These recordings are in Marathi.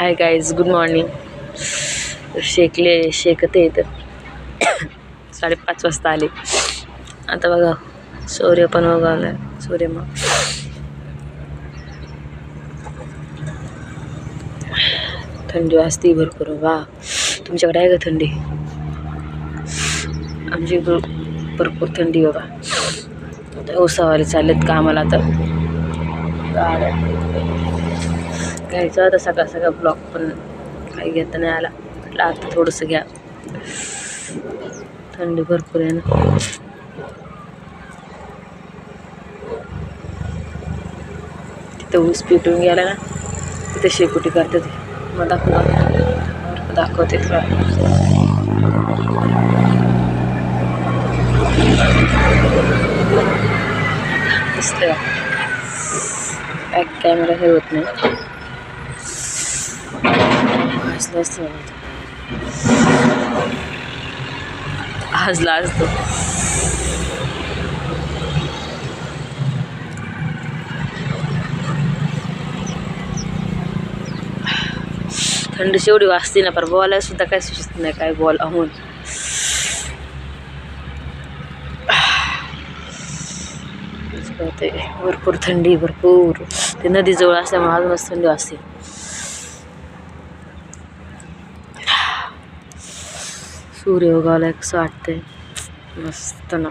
हाय गाईज गुड मॉर्निंग शेकले शेकत येत साडेपाच वाजता आले. आता बघा सूर्य पण बघा सूर्य मग. थंडी वाजते भरपूर. वा. तुमच्याकडे आहे का थंडी? आमची भर- भरपूर थंडी बाबा आता ओसावाले चाललेत कामाला आता. घ्यायचं. आता सकाळ सगळा ब्लॉक पण काही घेता नाही आला. म्हटलं आता थोडंसं घ्या. थंडी भरपूर आहे ना. तिथं ऊस पिटून गेला ना तिथे शेकोटी करते ते मग दाखव दाखवते तुला. बॅक कॅमेरा हे होत नाही. हसलं असतं हसला असतो थंडीची एवढी वाजते ना पर बोलायला सुद्धा काय सुचत नाही काय बोल म्हणून. होते भरपूर थंडी भरपूर. ते नदीजवळ असल्यामुळे अजूनच थंडी वाजते. सूर्य उगवला कसं वाटतंय. मस्त ना.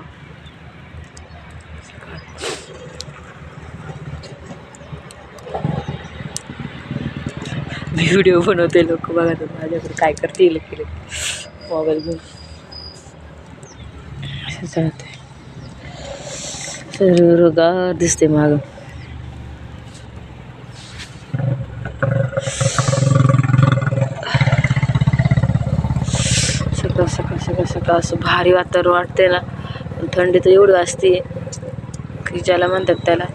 मी व्हिडिओ बनवते लोक बघा तर माझ्याकडे काय करतील केले मोबाईल घेऊन असं चालतंय तर दिसते मागं. सकाळ सकाळ सकाळ सकाळ. असं भारी वातावरण वाटते ना. पण थंडी तर एवढी वाजते की ज्याला म्हणतात त्याला.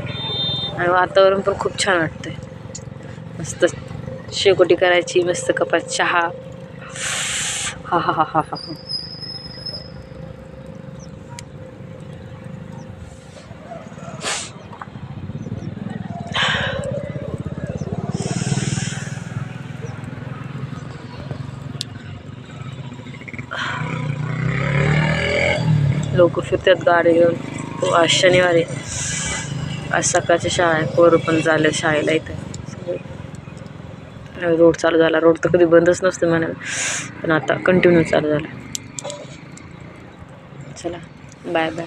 आणि वातावरण पण खूप छान वाटतंय. मस्त शेकोटी करायची मस्त कपात चहा. हा हा हा हा हा. लोक फिरतात गाडी घेऊन. तो आज शनिवारी आज सकाळची शाळा आहे. पोरं पण झाले शाळेला इथं. रोड चालू झाला. रोड तर कधी बंदच नसते म्हणाल पण आता कंटिन्यू चालू झाला. चला. Bye bye